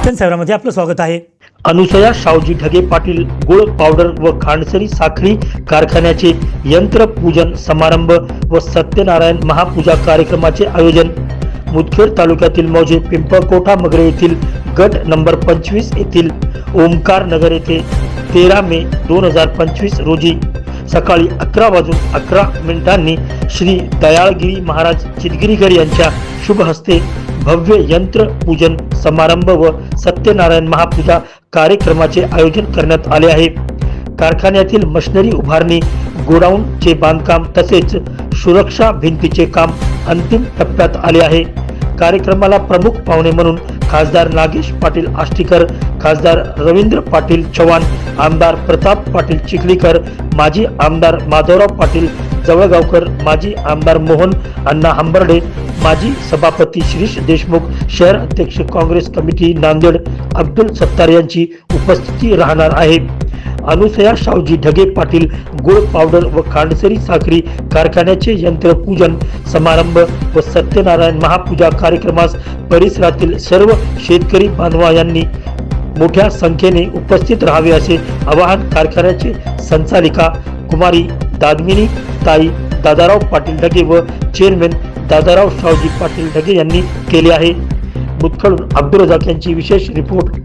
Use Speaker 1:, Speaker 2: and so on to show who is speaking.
Speaker 1: दर्शन सेवरामध्ये आपलं स्वागत आहे.
Speaker 2: अनुसया शावजी ढगे पाटील गुळ पावडर व खांडसरी साखरी कारखान्याचे यंत्रपूजन समारंभ व सत्यनारायण महापूजा कार्यक्रमाचे आयोजन. मुदखेड तालुक्यातील मौजे पिंपळकोठा मगरे येथील गट नंबर पंचवीस येथील ओमकार नगर येथे तेरा मे दोन हजार पंचवीस रोजी सकाळी अकरा वाजून अकरा मिनिटांनी श्री दयाळगिरी महाराज चितगिरीकर यांच्या शुभ हस्ते भव्य यंत्र पूजन समारंभ व सत्यनारायण महापूजा कार्यक्रमाचे आयोजन करण्यात आले आहे. कारखान्यातील मशिनरी उभारणी गोडाऊनचे बांधकाम तसेच सुरक्षा भिंतीचे काम अंतिम टप्प्यात आले आहे. कार्यक्रमाला प्रमुख पाहुणे म्हणून खासदार नागेश पाटील आष्टीकर खासदार रवींद्र पाटील चव्हाण आमदार प्रताप पाटील चिखलीकर माजी आमदार माधवराव पाटील जवळगावकर माजी आमदार मोहन अण्णा हंबर्डे माजी सभापती शिरीष देशमुख शहर अध्यक्ष काँग्रेस कमिटी नांदेड अब्दुल सत्तार यांची उपस्थिती राहणार आहे. अनुसया शावजी ढगे पाटील गुळ पावडर व खांडसरी साखरी कारखान्याचे यंत्रपूजन समारंभ व सत्यनारायण महापूजा कार्यक्रमास परिसरातील सर्व शेतकरी बांधवा यांनी मोठ्या संख्येने उपस्थित राहावे असे आवाहन कारखान्याचे संचालिका कुमारी दादमिनी ताई दादाराव पाटील ढगे व चेअरमॅन दादाराव शावजी पाटील ढगे यांनी केले आहे. मुतखडून अब्दुल रजाक यांची विशेष रिपोर्ट